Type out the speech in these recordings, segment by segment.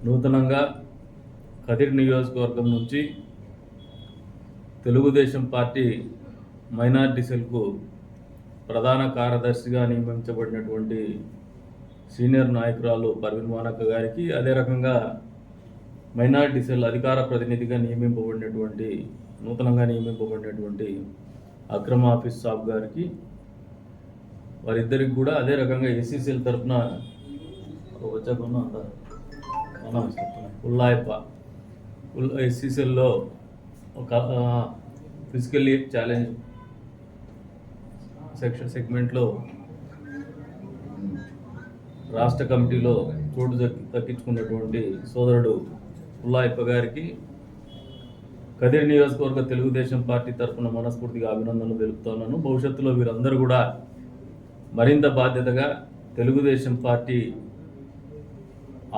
నూతనంగా కదిరి నియోజకవర్గం నుంచి తెలుగుదేశం పార్టీ మైనార్టీ సెల్కు ప్రధాన కార్యదర్శిగా నియమించబడినటువంటి సీనియర్ నాయకురాలు పర్వీన్ మానక్క గారికి అదే రకంగా మైనార్టీ సెల్ అధికార ప్రతినిధిగా నియమింపబడినటువంటి నూతనంగా నియమింపబడినటువంటి అక్రమ ఆఫీస్ సాబ్ గారికి వారిద్దరికి కూడా అదే రకంగా ఎస్సీసీఎల్ తరఫున వచ్చాకున్నా ఉల్లాయప్ప. ఉల్ ఎస్సీసీఎల్లో ఒక ఫిజికల్లీ ఛాలెంజ్ సెక్షన్ సెగ్మెంట్లో రాష్ట్ర కమిటీలో చోటు దక్కి దక్కించుకున్నటువంటి సోదరుడు ఉల్లాయప్ప గారికి కదిరి నియోజకవర్గ తెలుగుదేశం పార్టీ తరఫున మనస్ఫూర్తిగా అభినందనలు తెలుపుతున్నాను భవిష్యత్తులో వీరందరూ కూడా మరింత బాధ్యతగా తెలుగుదేశం పార్టీ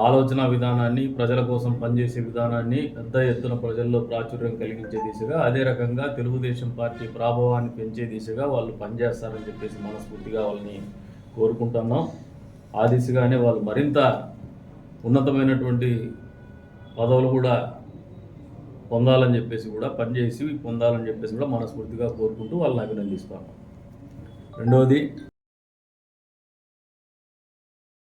ఆలోచన విధానాన్ని ప్రజల కోసం పనిచేసే విధానాన్ని పెద్ద ఎత్తున ప్రజల్లో ప్రాచుర్యం కలిగించే దిశగా అదే రకంగా తెలుగుదేశం పార్టీ ప్రాభవాన్ని పెంచే దిశగా వాళ్ళు పనిచేస్తారని చెప్పేసి మనస్ఫూర్తిగా వాళ్ళని కోరుకుంటున్నాం. ఆ దిశగానే వాళ్ళు మరింత ఉన్నతమైనటువంటి పదవులు కూడా పొందాలని చెప్పేసి కూడా పనిచేసి పొందాలని చెప్పేసి కూడా మనస్ఫూర్తిగా కోరుకుంటూ వాళ్ళని అభినందిస్తాను రెండవది